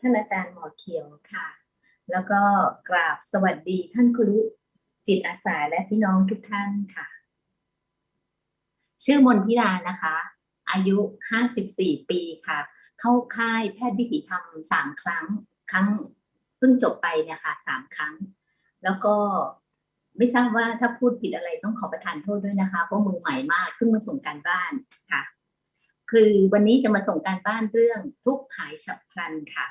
ท่านอาจารย์หมอเขียวค่ะ แล้วก็กราบสวัสดีท่านครูจิตอาสาและพี่น้องทุกท่านค่ะ ชื่อมนทิดานะคะ อายุ 54 ปีค่ะ เข้าค่ายแพทย์วิถีธรรมสามครั้ง ครั้งเพิ่งจบไปเนี่ยค่ะสามครั้ง แล้วก็ไม่ทราบว่าถ้าพูดผิดอะไรต้องขอประทานโทษด้วยนะคะเพราะมือใหม่มากเพิ่งมาส่งการบ้านค่ะ คือวันนี้จะมาส่งการบ้านเรื่องทุกหายฉับพลันค่ะ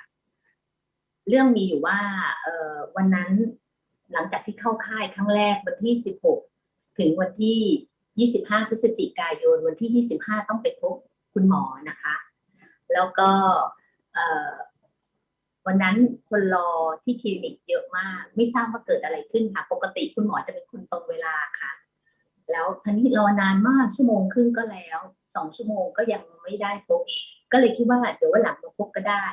เรื่องมีอยู่ว่าวันนั้นหลังจากที่เข้าค่ายครั้งแรกวันที่ 16 ถึงวันที่ 25 พฤศจิกายน วันที่ 25 ต้องไปพบคุณหมอนะคะ แล้วก็วันนั้นคนรอที่คลินิกเยอะมาก ไม่ทราบว่าเกิดอะไรขึ้นค่ะ ปกติคุณหมอจะเป็นคนตรงเวลาค่ะ แล้วทีนี้รอนานมากชั่วโมงครึ่งก็แล้วสองชั่วโมงก็ยังไม่ได้พบ ก็เลยคิดว่าเดี๋ยววันหลังมาพบก็ได้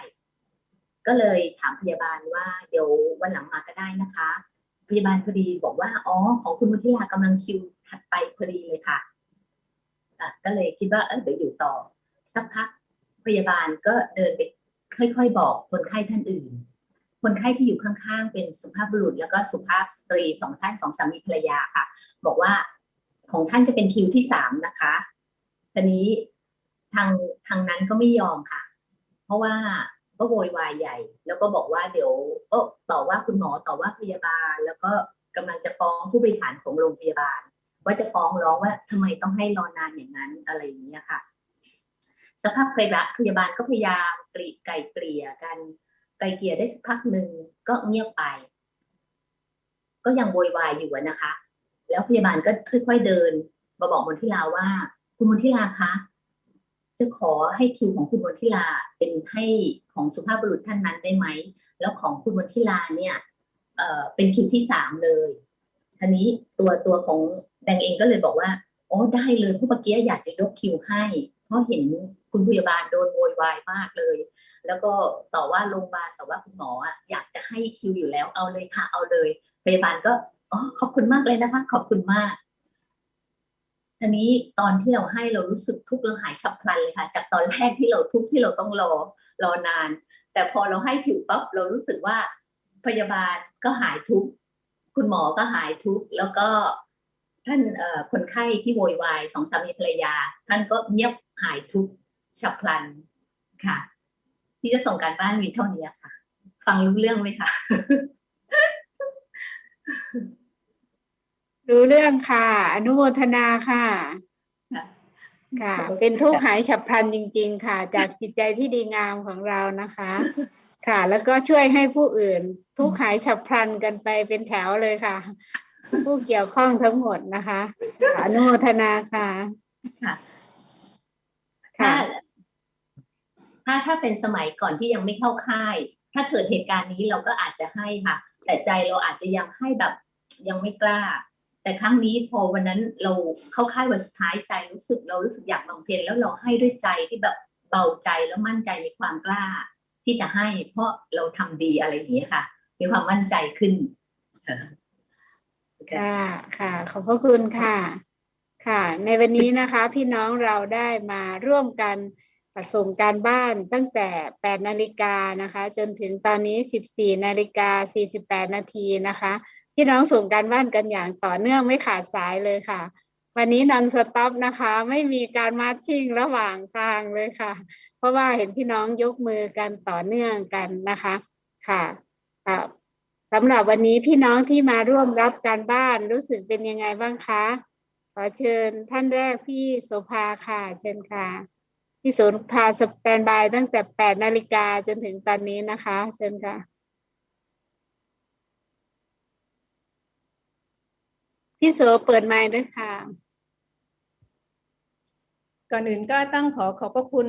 ก็เลยถามพยาบาลว่าเดี๋ยววันหลังมาก็ได้นะคะ พยาบาลพอดีบอกว่าอ๋อของคุณมุทิลากำลังคิวถัดไปพอดีเลยค่ะอะก็เลยคิดว่าเออเดี๋ยวอยู่ต่อ สักพักพยาบาลก็เดินไปค่อยๆบอกคนไข้ท่านอื่น คนไข้ที่อยู่ข้างๆ เป็นสุภาพบุรุษ แล้วก็สุภาพสตรีสองท่านสองสามีภรรยาค่ะ บอกว่าของท่านจะเป็นคิวที่สามนะคะตอนนี้ทางทางนั้นก็ไม่ยอมค่ะ เพราะว่า ก็โวยวายใหญ่ แล้วก็บอกว่าเดี๋ยวเออต่อว่าคุณหมอต่อว่าพยาบาล แล้วก็กำลังจะฟ้องผู้บริหารของโรงพยาบาล ว่าจะฟ้องร้องว่าทำไมต้องให้รอนานอย่างนั้นอะไรอย่างเงี้ยค่ะ สภาพพยาบาลพยาบาลก็พยายามกลีไกลเกลี่ยกันไกลเกลี่ยได้สักพักหนึ่งก็เงียบไป ก็ยังโวยวายอยู่นะคะ แล้วพยาบาลก็ค่อยๆเดินมาบอกมนทิลาว่า คุณมนทิลาคะ จะขอให้คิวของคุณมนทิลาเป็นให้ของสุภาพบุรุษท่านนั้นได้ไหม แล้วของคุณมนทิลาเนี่ยเอ่อเป็นคิวที่สามเลยทีนี้ตัวตัวของแดงเองก็เลยบอกว่าโอ้ได้เลยเพราะเมื่อกี้อยากจะยกคิวให้ เพราะเห็นคุณพยาบาลโดนโวยวายมากเลย แล้วก็ต่อว่าโรงพยาบาลต่อว่าคุณหมออยากจะให้คิวอยู่แล้วเอาเลยค่ะเอาเลยพยาบาลก็อ๋อขอบคุณมากเลยนะคะ ขอบคุณมาก ทีนี้ตอนที่เราให้เรารู้สึกทุกข์เราหายฉับพลันเลยค่ะ จากตอนแรกที่เราทุกข์ที่เราต้องรอรอนาน แต่พอเราให้คิวปั๊บเรารู้สึกว่าพยาบาลก็หายทุกข์คุณหมอก็หายทุกข์แล้วก็ท่านคนไข้ที่โวยวายสองสามีภรรยา ท่านก็เงียบหายทุกข์ฉับพลันค่ะ ที่จะส่งการบ้านมีเท่านี้ค่ะ ฟังรู้เรื่องไหมคะ รู้เรื่องค่ะ อนุโมทนาค่ะ ค่ะค่ะขอบคุณเป็นทุกข์ค่ะหายฉับพลันจริง ๆ ค่ะ จากจิตใจที่ดีงามของเรานะคะ ค่ะ แล้วก็ช่วยให้ผู้อื่น ทุกข์หายฉับพลันกันไปเป็นแถวเลยค่ะ ผู้เกี่ยวข้องทั้งหมดนะคะค่ะอนุโมทนาค่ะค่ะค่ะถ้าถ้าถ้าเป็นสมัยก่อนที่ยังไม่เข้าค่าย ถ้าเกิดเหตุการณ์นี้เราก็อาจจะให้ค่ะ แต่ใจเราอาจจะยังให้แบบยังไม่กล้า แต่ครั้งนี้พอวันนั้นเราเข้าค่ายวันสุดท้ายใจรู้สึกเรารู้สึกอยากบำเพ็ญแล้วเราให้ด้วยใจที่แบบเบาใจแล้วมั่นใจมีความกล้า ที่จะให้เพราะเราทำดีอะไรอย่างนี้ยค่ะ มีความมั่นใจขึ้นค่ะค่ะ ขอบพระคุณค่ะ ค่ะ ในวันนี้นะคะ พี่น้องเราได้มาร่วมกันส่งการบ้านตั้งแต่ 8 นาฬิกานะคะ จนถึงตอนนี้ 14 นาฬิกา 48 นาทีนะคะ พี่น้องส่งการบ้านกันอย่างต่อเนื่องไม่ขาดสายเลยค่ะ วันนี้นอนสต็อปนะคะ ไม่มีการมาชิ่งระหว่างทางเลยค่ะ เพราะว่าเห็นพี่น้องยกมือกันต่อเนื่องกันนะคะค่ะค่ะสำหรับวันนี้พี่น้องที่มาร่วมรับการบ้านรู้สึกเป็นยังไงบ้างคะขอเชิญท่านแรกพี่โสภาค่ะ เชิญค่ะพี่โสภาสแตนบายตั้งแต่แปดนาฬิกาจนถึงตอนนี้นะคะ เชิญค่ะ พี่โสเปิดไมค์ด้วยค่ะ ก่อนอื่นก็ต้องขอขอบพระคุณ